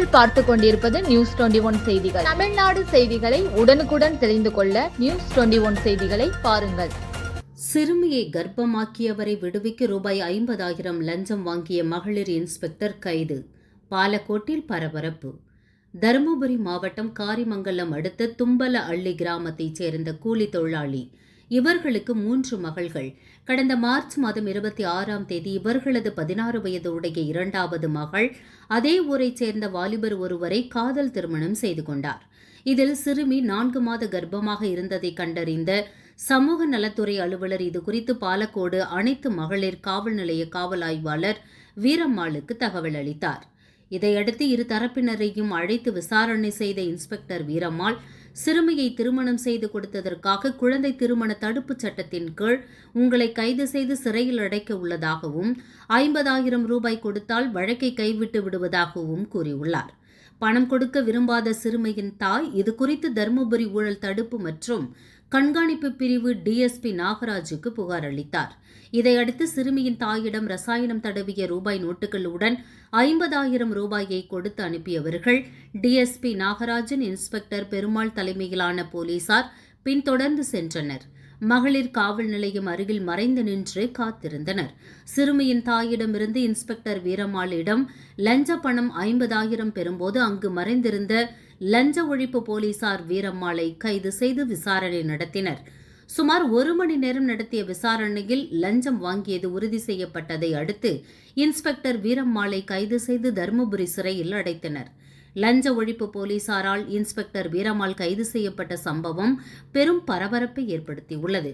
நீங்கள் பார்த்து கொண்டிருப்பது நியூஸ் டுவெண்டி ஒன் செய்திகள். தமிழ்நாடு செய்திகளை உடனுக்குடன் தெரிந்து கொள்ள நியூஸ் டுவெண்டி ஒன் செய்திகளை பாருங்கள். சிறுமியை கர்ப்பமாக்கியவரை விடுவிக்க ரூபாய் ஐம்பதாயிரம் லஞ்சம் வாங்கிய மகளிர் இன்ஸ்பெக்டர் கைது பாலக்கோட்டில் பரபரப்பு. தருமபுரி மாவட்டம் காரிமங்கலம் அடுத்த தும்பல அள்ளி கிராமத்தைச் சேர்ந்த கூலி தொழிலாளி இவர்களுக்கு மூன்று மகள்கள். கடந்த மார்ச் மாதம் இருபத்தி ஆறாம் தேதி இவர்களது பதினாறு வயது உடைய இரண்டாவது மகள் அதே ஊரைச் சேர்ந்த வாலிபர் ஒருவரை காதல் திருமணம் செய்து கொண்டார். இதில் சிறுமி நான்கு மாத கர்ப்பமாக இருந்ததை கண்டறிந்த சமூக நலத்துறை அலுவலர் இது குறித்து பாலக்கோடு அனைத்து மகளிர் காவல் நிலைய காவல் ஆய்வாளர் வீரம்மாளுக்கு தகவல் அளித்தார். இதையடுத்து இரு தரப்பினரையும் அழைத்து விசாரணை செய்த இன்ஸ்பெக்டர் வீரம்மாள் சிறுமியை திருமணம் செய்து கொடுத்ததற்காக குழந்தை திருமண தடுப்புச் சட்டத்தின் கீழ் உங்களை கைது செய்து சிறையில் அடைக்க உள்ளதாகவும் ஐம்பதாயிரம் ரூபாய் கொடுத்தால் வழக்கை கைவிட்டு விடுவதாகவும் கூறியுள்ளார். பணம் கொடுக்க விரும்பாத சிறுமியின் தாய் இது குறித்து தருமபுரி ஊழல் தடுப்பு மற்றும் கண்காணிப்பு பிரிவு டிஎஸ்பி நாகராஜுக்கு புகார் அளித்தார். இதையடுத்து சிறுமியின் தாயிடம் ரசாயனம் தடவிய ரூபாய் நோட்டுகளுடன் ஐம்பதாயிரம் ரூபாயை கொடுத்து அனுப்பியவர்கள் டிஎஸ்பி நாகராஜன் இன்ஸ்பெக்டர் பெருமாள் தலைமையிலான போலீசார் பின்தொடர்ந்து சென்றனர். மகளிர் காவல் நிலையம் அருகில் மறைந்து நின்று காத்திருந்தனர். சிறுமியின் தாயிடமிருந்து இன்ஸ்பெக்டர் வீரமாளிடம் லஞ்ச பணம் ஐம்பதாயிரம் பெறும்போது அங்கு மறைந்திருந்த லஞ்ச ஒழிப்பு போலீசார் வீரம்மாளை கைது செய்து விசாரணை நடத்தினர். சுமார் ஒரு மணி நேரம் நடத்திய விசாரணையில் லஞ்சம் வாங்கியது உறுதி செய்யப்பட்டதை அடுத்து இன்ஸ்பெக்டர் வீரம்மாளை கைது செய்து தருமபுரி சிறையில் அடைத்தனர். லஞ்ச ஒழிப்பு போலீசாரால் இன்ஸ்பெக்டர் வீரம்மாள் கைது செய்யப்பட்ட சம்பவம் பெரும் பரபரப்பை ஏற்படுத்தியுள்ளது.